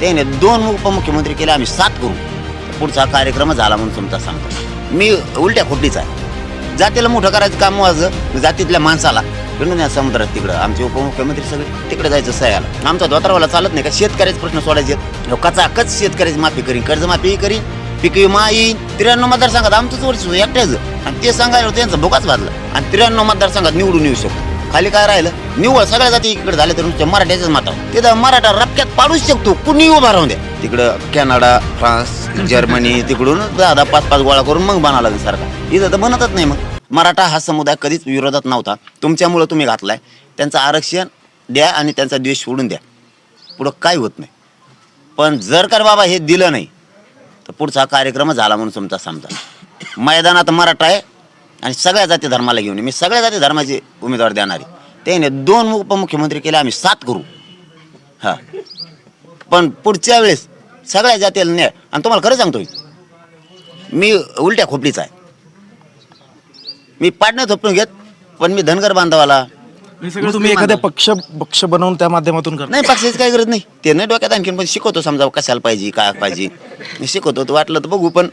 त्याने दोन उपमुख्यमंत्री केले आम्ही सात करू. पुढचा कार्यक्रम झाला म्हणून तुमचा सांगतो. मी उलट्या खोटीचा आहे. जातीला मोठं करायचं काम माझं जातीतल्या माणसाला. घेऊन या समुद्रात तिकडं. आमचे उपमुख्यमंत्री सगळे तिकडे जायचं सह्याला. आमचा धोत्रावाला चालत नाही का? शेतकऱ्याचे प्रश्न सोडायचे आहेत. ह्यो कचाकच शेतकऱ्याची माफी करीन कर्जमाफी करीन पीक विमा येईन. त्र्याण्णव मतदारसंघात आमचंच वर्ष एकट्याचं. आणि ते सांगायला त्यांचा भोगाच भाजला. आणि त्र्याण्णव मतदारसंघात निवडून येऊ शकतो खाली काय राहिलं? निव्वळ सगळ्या जाती इकडे झाले तर नुसत्या मराठ्याच्याच मातावर. तिथं मराठा रपक्यात पाडूच शकतो. कुणी उभा राहून द्या. तिकडं कॅनडा फ्रान्स जर्मनी तिकडून दहा दहा पाच पाच गोळा करून मग बनावं लागेल इथं तर बनतच नाही मग. मराठा हा समुदाय कधीच विरोधात नव्हता. तुमच्यामुळं तुम्ही घातलाय. त्यांचं आरक्षण द्या आणि त्यांचा द्वेष सोडून द्या. पुढं काय होत नाही. पण जर का बाबा हे दिलं नाही तर पुढचा कार्यक्रम झाला म्हणून तुमचा समजा. मैदानात मराठा आहे आणि सगळ्या जाती धर्माला घेऊन. मी सगळ्या जाती धर्माचे उमेदवार देणार आहे. त्याने दोन उपमुख्यमंत्री केले आम्ही सात करू. हा. पण पुढच्या वेळेस सगळ्या जातीला न्याय. आणि तुम्हाला खरं सांगतो मी उलट्या खोपडीचा आहे. मी पाडणं थोपटून घेत पण मी धनगर बांधवाला तुम्ही एखाद्या पक्ष पक्ष बनवून त्या माध्यमातून करता. नाही पक्षाची काही गरज नाही. ते नाही डोक्यात आणखीन पण शिकवतो समजा कशाला पाहिजे काय पाहिजे. मी शिकवतो तो वाटलं तर बघू पण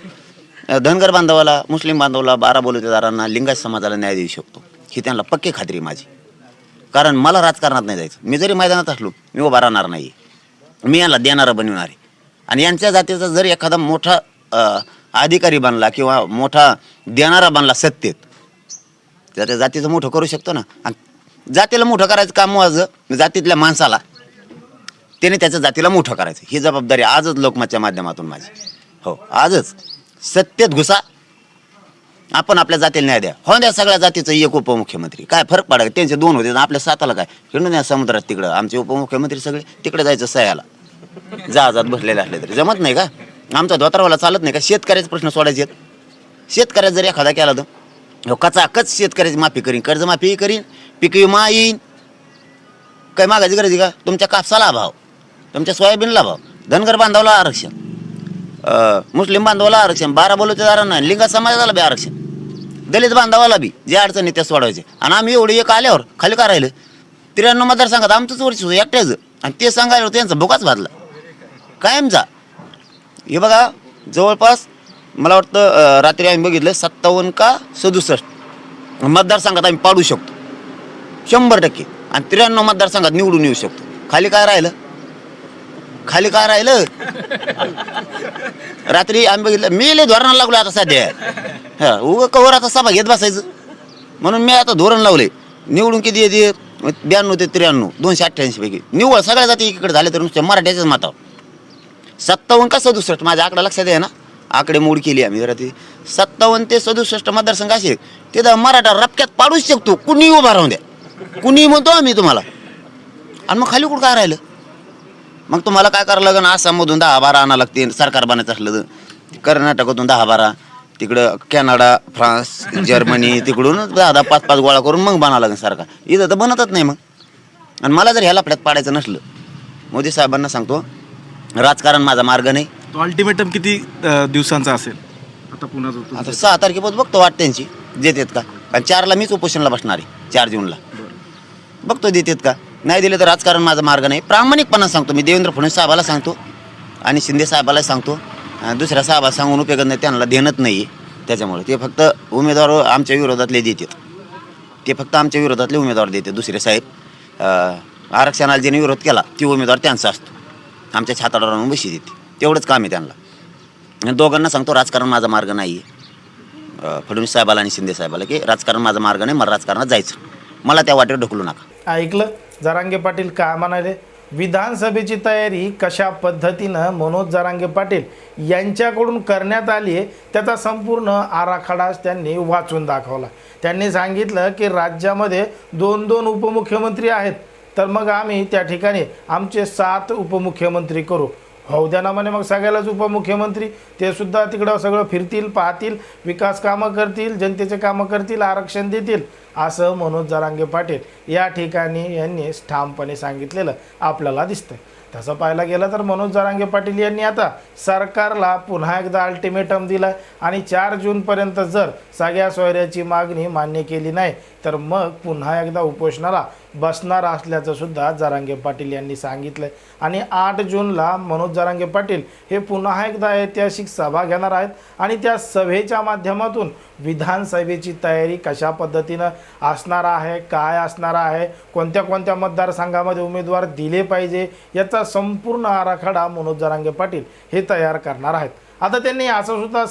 धनगर बांधवाला मुस्लिम बांधवाला बारा बोलतेदारांना लिंगायत समाजाला न्याय देऊ शकतो. ही त्यांना पक्की खात्री माझी. कारण मला राजकारणात नाही जायचं. मी जरी मैदानात असलो मी उभा राहणार नाही मी यांना देणारं बनवणार आहे. आणि यांच्या जातीचा जर एखादा मोठा अधिकारी बनला किंवा मोठा देणारा बनला सत्तेत तर त्या जातीचं मोठं करू शकतो ना. आणि जातीला मोठं करायचं काम माझं जातीतल्या माणसाला त्याने त्याच्या जातीला मोठं करायचं. ही जबाबदारी आजच लोकमतच्या माध्यमातून माझी. हो आजच. सत्तेत घुसा. आपण आपल्या जातीला न्याय द्या. हो द्या सगळ्या जातीचं एक उपमुख्यमंत्री. काय फरक पडा त्यांचे दोन होते. आपल्या साताला काय? हिंडून या समुद्रात तिकडं. आमचे उपमुख्यमंत्री सगळे तिकडे जायचं सह्याला. जहाजात बसलेले असले तरी. जमत नाही का? आमचा धोत्रावाला चालत नाही का? शेतकऱ्याचे प्रश्न सोडायचे आहेत. शेतकऱ्याचा जर एखादा केला तर? ह्यो कचाकच शेतकऱ्याची माफी करीन. कर्जमाफी करीन. पीक विमा येईन. काय मागायची गरज आहे का? तुमच्या कापसाला भाव तुमच्या सोयाबीनला भाव धनगर बांधावला आरक्षण. मुस्लिम बांधवाला आरक्षण बारा बोलतेदारांना लिंगा समाजाला बी आरक्षण. दलित बांधवाला बी जे अडचणी त्या सोडवायचे. आणि आम्ही एवढे एक आल्यावर खाली का राहिलं? त्र्याण्णव मतदारसंघात आमचंच वर्ष होतं एकट्याचं. आणि ते सांगायला त्यांचा भोकाच भाजला. कायमचा. हे बघा जवळपास मला वाटतं रात्री आम्ही बघितलं सत्तावन्न का सदुसष्ट. मतदारसंघात आम्ही पाडू शकतो. शंभर टक्के. आणि त्र्याण्णव मतदारसंघात निवडून येऊ शकतो. खाली काय राहिलं? खाली काय राहिलं? रात्री आम्ही बघितलं मी लय धोरणाला लागलो आता सध्या. हा उगं कवर आता सभा घेत बसायचं. म्हणून मी आता धोरण लावले निवडून किती येते? ब्याण्णव ते त्र्याण्णव दोनशे अठ्ठ्याऐंशी पैकी. निव्वळ सगळ्या जाती इकडे झाले तर नुसत्या मराठ्याच्याच माता सत्तावन्न का सदुसष्ट? माझ्या आकडा लक्षात आहे ना? आकडे मोड केली आम्ही जरा ती. सत्तावन्न ते सदुसष्ट मतदारसंघ असे तिथं मराठा रपक्यात पाडूच शकतो. कुणी उभा राहून द्या. कुणी म्हणतो आम्ही तुम्हाला. आणि मग खाली कुठं काय राहिलं? मग तुम्हाला काय करावं लागेल? आसाममधून दहा बारा आणा लागते सरकार बनायचं असलं तर. कर्नाटकातून दहा बारा तिकडं कॅनडा फ्रान्स जर्मनी तिकडून दहा दहा पाच पाच गोळा करून मग बनावं लागेल सरकार. इथं तर बनतच नाही मग. आणि मला जर ह्याला आपल्यात पाडायचं नसलं मोदी साहेबांना सांगतो राजकारण माझा मार्ग नाही. तो अल्टिमेटम किती अं, दिवसांचा असेल? आता पुन्हा जो आता सहा तारखेपासून बघतो वाट त्यांची देतात का? कारण चारला मीच उपोषणला बसणार आहे चार जूनला. बघतो देतात का? नाही दिले तर राजकारण माझा मार्ग नाही. प्रामाणिकपणा सांगतो मी. देवेंद्र फडणवीस साहेबाला सांगतो. आणि शिंदे साहेबाला सांगतो. दुसऱ्या साहेबाला सांगून उपयोग नाही. त्यांना देणत नाही. त्याच्यामुळे ते फक्त उमेदवार आमच्या विरोधातले देतात. ते फक्त आमच्या विरोधातले उमेदवार देते दुसरे साहेब आरक्षणाला ज्याने विरोध केला ती उमेदवार त्यांचा असतो. आमच्या छाताडावर बशी देते. तेवढंच काम आहे त्यांना. दोघांना सांगतो राजकारण माझा मार्ग नाही आहे फडणवीस साहेबाला आणि शिंदे साहेबाला की राजकारण माझा मार्ग नाही मला राजकारणात जायचं. मला त्या वाटेवर ढकलू नका. ऐकलं? जरांगे पाटील काय म्हणाले? विधानसभेची तयारी कशा पद्धतीनं मनोज जरांगे पाटील यांच्याकडून करण्यात आली आहे त्याचा संपूर्ण आराखडाच त्यांनी वाचून दाखवला. त्यांनी सांगितलं की राज्यामध्ये दोन दोन उपमुख्यमंत्री आहेत तर मग आम्ही त्या ठिकाणी आमचे सात उपमुख्यमंत्री करू. होऊ द्या ना म्हणे मग सगळ्यालाच उपमुख्यमंत्री. ते सुद्धा तिकडं सगळं फिरतील पाहतील विकास कामं करतील जनतेचे कामं करतील आरक्षण देतील. असं मनोज जरांगे पाटील या ठिकाणी यांनी ठामपणे सांगितलेलं आपल्याला दिसतंय. तसं पाहायला गेलं तर मनोज जरांगे पाटील यांनी आता सरकारला पुन्हा एकदा अल्टिमेटम दिलं आणि चार जूनपर्यंत जर सगळ्या सोयऱ्याची मागणी मान्य केली नाही तर मग पुन्हा एकदा उपोषणाला बसणार असल्याचं सुद्धा जरांगे पाटील यांनी सांगितलं आणि आठ जूनला मनोज जरांगे पाटील हे पुन्हा एकदा ऐतिहासिक सभा घेणार आहेत आणि त्या सभेच्या माध्यमातून विधानसभेची तयारी कशा पद्धतीनं असणार आहे काय असणार आहे कोणत्या कोणत्या मतदारसंघामध्ये उमेदवार दिले पाहिजे याचा संपूर्ण आराखडा मनोज जरांगे पाटील हे तयार करणार आहेत. आता त्यांनी असं सुद्धा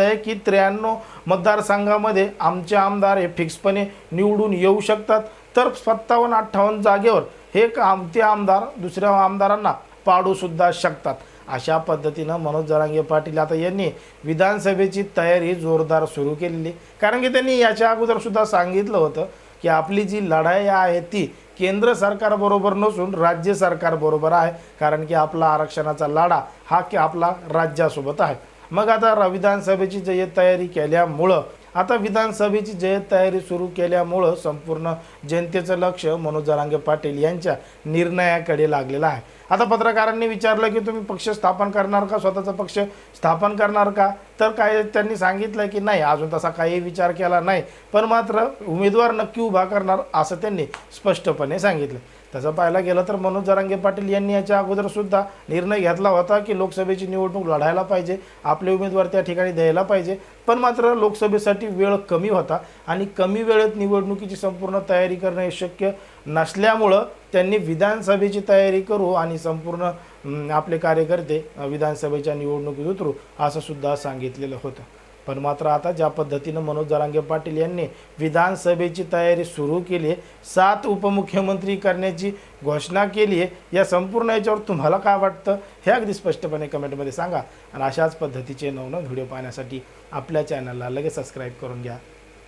आहे की त्र्याण्णव मतदारसंघामध्ये आमचे आमदार हे फिक्सपणे निवडून येऊ शकतात तर सत्तावन्न अठ्ठावन्न जागेवर हे आमचे आमदार दुसऱ्या आमदारांना पाडूसुद्धा शकतात. अशा पद्धतीनं मनोज जरांगे पाटील आता यांनी विधानसभेची तयारी जोरदार सुरू केलेली कारण की त्यांनी याच्या अगोदरसुद्धा सांगितलं होतं की आपली जी लढाई आहे ती केंद्र सरकारबरोबर नसून राज्य सरकारबरोबर आहे. कारण की आपला आरक्षणाचा लढा हा की आपला राज्यासोबत आहे. मग आता विधानसभेची जय तयारी केल्यामुळं आता विधानसभेची जय तयारी सुरू केल्यामुळं संपूर्ण जनतेचं लक्ष मनोज जरांगे पाटील यांच्या निर्णयाकडे लागलेलं आहे. आता पत्रकारांनी विचारलं की तुम्ही पक्ष स्थापन करणार का? स्वतःचा पक्ष स्थापन करणार का? तर काय त्यांनी सांगितलं की नाही अजून तसा काही विचार केला नाही. पण मात्र उमेदवार नक्की उभा करणार असं त्यांनी स्पष्टपणे सांगितलं. तसं पाहायला गेलं तर मनोज जरांगे पाटील यांनी याच्या अगोदरसुद्धा निर्णय घेतला होता की लोकसभेची निवडणूक लढायला पाहिजे आपले उमेदवार त्या ठिकाणी द्यायला पाहिजे. पण मात्र लोकसभेसाठी वेळ कमी होता आणि कमी वेळेत निवडणुकीची संपूर्ण तयारी करणं हे शक्य नसल्यामुळं त्यांनी विधानसभेची तयारी करू आणि संपूर्ण आपले कार्यकर्ते विधानसभेच्या निवडणुकीत उतरू असं सुद्धा सांगितलेलं होतं. पण मात्र आता ज्या पद्धतीनं मनोज जरांगे पाटील यांनी विधानसभेची तयारी सुरू केली आहे सात उपमुख्यमंत्री करण्याची घोषणा केली आहे या संपूर्ण याच्यावर तुम्हाला काय वाटतं? हे अगदी स्पष्टपणे कमेंटमध्ये सांगा. आणि अशाच पद्धतीचे नवनव व्हिडिओ पाहण्यासाठी आपल्या चॅनलला लगेच सबस्क्राईब करून घ्या.